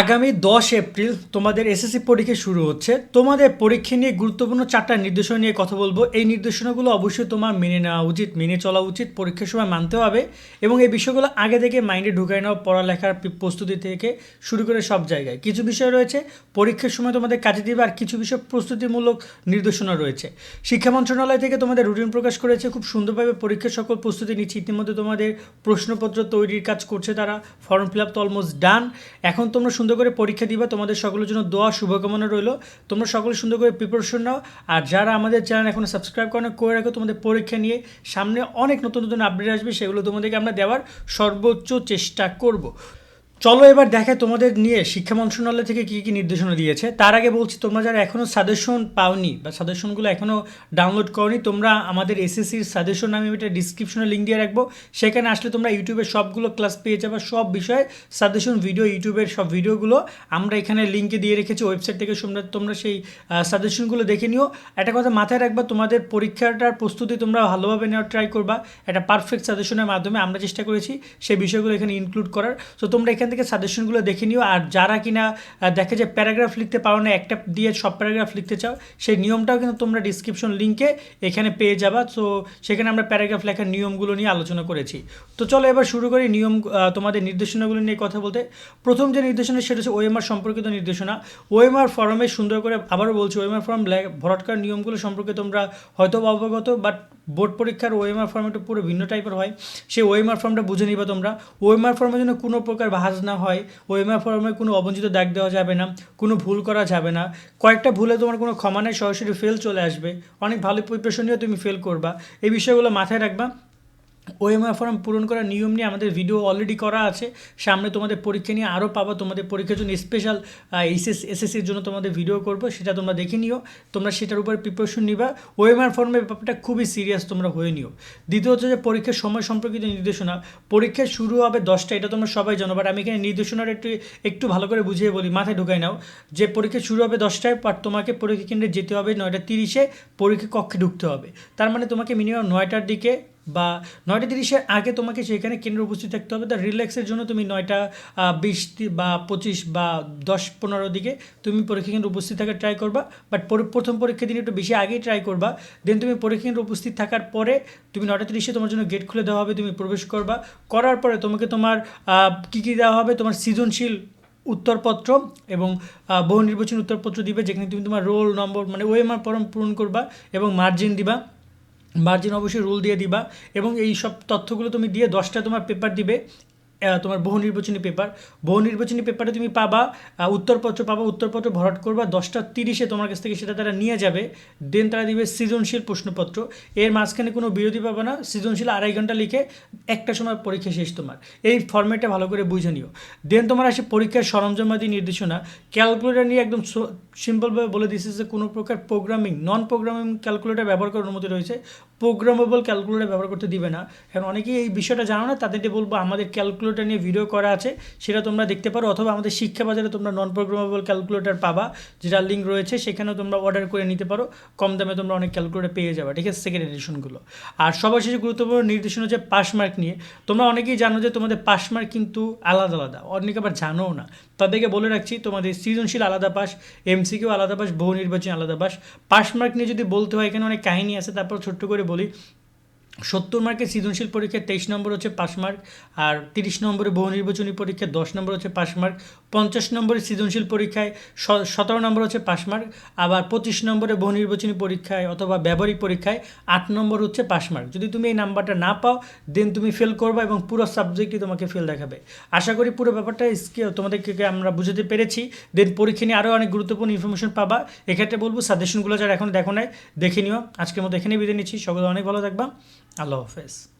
আগামী দশ এপ্রিল তোমাদের এসএসসি পরীক্ষা শুরু হচ্ছে। তোমাদের পরীক্ষা নিয়ে গুরুত্বপূর্ণ চারটা নির্দেশনা নিয়ে কথা বলব। এই নির্দেশনাগুলো অবশ্যই তোমার মেনে নেওয়া উচিত, মেনে চলা উচিত, পরীক্ষার সময় মানতে হবে এবং এই বিষয়গুলো আগে থেকে মাইন্ডে ঢুকাই নেওয়া পড়ালেখার প্রস্তুতি থেকে শুরু করে সব জায়গায়। কিছু বিষয় রয়েছে, পরীক্ষার সময় তোমাদের কাজে দেবে আর কিছু বিষয় প্রস্তুতিমূলক নির্দেশনা রয়েছে। শিক্ষা মন্ত্রণালয় থেকে তোমাদের রুটিন প্রকাশ করেছে, খুব সুন্দরভাবে পরীক্ষার সকল প্রস্তুতি নিচ্ছে। ইতিমধ্যে তোমাদের প্রশ্নপত্র তৈরির কাজ করছে তারা ফর্ম ফিল আপ তো অলমোস্ট ডান এখন তোমরা সুন্দর করে পরীক্ষা দিবা। তোমাদের সকলের জন্য দোয়া, শুভকামনা রইল। তোমরা সকলে সুন্দর করে প্রিপারেশন নাও। আর যারা আমাদের চ্যানেল এখন সাবস্ক্রাইব করে করে রাখো তোমাদের পরীক্ষা নিয়ে। সামনে অনেক নতুন নতুন আপডেট আসবে, সেগুলো তোমাদেরকে আমরা দেওয়ার সর্বোচ্চ চেষ্টা করব। চলো এবার দেখে তোমাদের নিয়ে শিক্ষা মন্ত্রণালয় থেকে কী কী নির্দেশনা দিয়েছে। তার আগে বলছি, তোমরা যারা এখনও সাজেশন পাওনি বা সাজেশনগুলো এখনও ডাউনলোড করনি, তোমরা আমাদের এসএসসির সাজেশন আমি এটা ডিসক্রিপশনে লিঙ্ক দিয়ে রাখব। সেখানে আসলে তোমরা ইউটিউবে সবগুলো ক্লাস পেয়ে যাবে। সব বিষয়ে সাজেশন ভিডিও ইউটিউবের সব ভিডিওগুলো আমরা এখানে লিঙ্কে দিয়ে রেখেছি। ওয়েবসাইট থেকে তোমরা তোমরা সেই সাজেশনগুলো দেখে নিও। একটা কথা মাথায় রাখবা, তোমাদের পরীক্ষাটার প্রস্তুতি তোমরা ভালোভাবে নেওয়ার ট্রাই করবা। একটা পারফেক্ট সাজেশনের মাধ্যমে আমরা চেষ্টা করেছি সেই বিষয়গুলো এখানে ইনক্লুড করার। তো তোমরা এখান থেকে সাজেশনগুলো দেখে নিও। আর যারা কিনা দেখে যে প্যারাগ্রাফ লিখতে পারো না, একটা দিয়ে সব প্যারাগ্রাফ লিখতে চাও, সেই নিয়মটাও কিন্তু তোমরা ডিসক্রিপশন লিঙ্কে এখানে পেয়ে যাবা। তো সেখানে আমরা প্যারাগ্রাফ লেখার নিয়মগুলো নিয়ে আলোচনা করেছি। তো চলো এবার শুরু করি নিয়ম তোমাদের নির্দেশনাগুলো নিয়ে কথা বলতে। প্রথম যে নির্দেশনা, সেটা হচ্ছে ওএমআর সম্পর্কিত নির্দেশনা। ওএমআর ফর্মে সুন্দর করে আবারও বলছি ওএমআর ফর্ম ভরাট করার নিয়মগুলো সম্পর্কে তোমরা হয়তো অবগত বাট বোর্ড পরীক্ষার ওএমআর ফর্মটা পুরো ভিন্ন টাইপের হয়। সেই ওএমআর ফর্মটা বুঝে নিবা তোমরা। ওএমআর ফর্মের জন্য কোনো প্রকার ভাজ না হয়। ওএমআর ফর্মে কোনো অবঞ্চিত দাগ দেওয়া যাবে না, কোনো ভুল করা যাবে না। কয়েকটা ভুলে তোমার কোনো ক্ষমা নেই, সরাসরি ফেল চলে আসবে। অনেক ভালো প্রিপারেশন নিয়েও তুমি ফেল করবা। এই বিষয়গুলো মাথায় রাখবা। ওএমআর ফর্ম পূরণ করার নিয়ম নিয়ে আমাদের ভিডিও অলরেডি করা আছে। সামনে তোমাদের পরীক্ষা নিয়ে আরও পাবা। তোমাদের পরীক্ষার জন্য স্পেশাল এইচএস এসএসসির জন্য তোমাদের ভিডিও করব। সেটা তোমরা দেখে নিও। তোমরা সেটার উপর প্রিপারেশন নিবা। ওএমআর ফর্মের ব্যাপারটা খুবই সিরিয়াস তোমরা হয়ে নিও। দ্বিতীয় হচ্ছে যে পরীক্ষার সময় সম্পর্কিত নির্দেশনা। পরীক্ষা শুরু হবে দশটা এটা তোমরা সবাই জানো। বাট আমি এখানে নির্দেশনার একটু একটু ভালো করে বুঝিয়ে বলি, মাথায় ঢুকাই নাও। যে পরীক্ষা শুরু হবে দশটায় বাট তোমাকে পরীক্ষা কেন্দ্রে যেতে হবে নয়টা তিরিশে। পরীক্ষা কক্ষে ঢুকতে হবে। তার মানে তোমাকে মিনিমাম নয়টার দিকে বা নয়টা তিরিশের আগে তোমাকে সেখানে কেন্দ্রে উপস্থিত থাকতে হবে। তার রিল্যাক্সের জন্য তুমি নয়টা বিশ বা পঁচিশ বা দশ পনেরো দিকে তুমি পরীক্ষা কেন্দ্রে উপস্থিত থাকার ট্রাই করবা। বাট প্রথম পরীক্ষা দিন একটু বেশি আগেই ট্রাই করবা। দেন তুমি পরীক্ষা কেন্দ্রে উপস্থিত থাকার পরে তুমি নয়টা তিরিশে তোমার জন্য গেট খুলে দেওয়া হবে, তুমি প্রবেশ করবা। করার পরে তোমাকে তোমার কী কী দেওয়া হবে? তোমার সৃজনশীল উত্তরপত্র এবং বহু নির্বাচন উত্তরপত্র দিবে। যেখানে তুমি তোমার রোল নম্বর মানে ওএমআর ফর্ম পূরণ করবা এবং মার্জিন দিবা। মার্জিন অবশ্যই রুল দিয়ে দিবা এবং এই সব তথ্যগুলো তুমি দিয়ে দশটা তোমার পেপার দিবে। তোমার বহু নির্বাচনী পেপার। বহু নির্বাচনী পেপারে তুমি পাবা উত্তরপত্র পাবা, উত্তরপত্র ভরাট করবা, দশটা তিরিশে তোমার কাছ থেকে সেটা তারা নিয়ে যাবে, দেন তারা দিবে সৃজনশীল প্রশ্নপত্র। এর মাঝখানে কোনো বিরতি পাবে না, সৃজনশীল আড়াই ঘণ্টা লিখে একটা সময় পরীক্ষা শেষ তোমার। এই ফর্মেটটা ভালো করে বুঝে নিও। দেন তোমার আসে পরীক্ষার সরঞ্জামাদি নির্দেশনা। ক্যালকুলেটর নিয়ে একদম সিম্পলভাবে বলে দিচ্ছে যে কোনো প্রকার প্রোগ্রামিং নন প্রোগ্রামিং ক্যালকুলেটর ব্যবহার করার অনুমতি রয়েছে। প্রোগ্রামেবল ক্যালকুলেটার ব্যবহার করতে দিবে না। কারণ অনেকেই এই বিষয়টা জানো না, তাদেরকে বলব আমাদের ক্যালকুলেটর নিয়ে ভিডিও করা আছে, সেটা তোমরা দেখতে পারো। অথবা আমাদের শিক্ষা বাজারে তোমরা নন প্রোগ্রামেবল ক্যালকুলেটর পাবা, যেটা লিঙ্ক রয়েছে, সেখানেও তোমরা অর্ডার করে নিতে পারো। কম দামে তোমরা অনেক ক্যালকুলেটর পেয়ে যাবে, ঠিক আছে? সেকেন্ড এডিশনগুলো আর সবার শেষে গুরুত্বপূর্ণ নির্দেশন হচ্ছে পাস মার্ক নিয়ে। তোমরা অনেকেই জানো যে তোমাদের পাস মার্ক কিন্তু আলাদা আলাদা, অনেকে আবার জানোও না। তাদেরকে বলে রাখছি, তোমাদের সৃজনশীল আলাদা পাস এমসিকিউ আলাদা পাস বহু নির্বাচনী আলাদা পাস পাস মার্ক নিয়ে যদি বলতে হয়, এখানে অনেক কাহিনী আছে, তারপর ছোট্ট করে বলি। সত্তর মার্কের সৃজনশীল পরীক্ষায় তেইশ নম্বর হচ্ছে পাশ মার্ক, আর তিরিশ নম্বরে বহু নির্বাচনী পরীক্ষায় দশ নম্বর হচ্ছে পাশ মার্ক। পঞ্চাশ নম্বরে সৃজনশীল পরীক্ষায় সতেরো নম্বর হচ্ছে পাস মার্ক, আবার পঁচিশ নম্বরে বহু নির্বাচনী পরীক্ষায় অথবা ব্যবহারিক পরীক্ষায় আট নম্বর হচ্ছে পাস মার্ক। যদি তুমি এই নাম্বারটা না পাও দেন তুমি ফেল করবে এবং পুরো সাবজেক্টই তোমাকে ফেল দেখাবে। আশা করি পুরো ব্যাপারটা স্কে- তোমাদেরকে আমরা বুঝাতে পেরেছি। দেন পরীক্ষা নিয়ে আরও অনেক গুরুত্বপূর্ণ ইনফরমেশন পাবা। এক্ষেত্রে বলব সাজেশনগুলো যারা এখন দেখো নাই, দেখে নিও। আজকের মতো এখানেই বিদায় নিচ্ছি। সকলে অনেক ভালো থাকবা। আল্লাহ হাফেজ।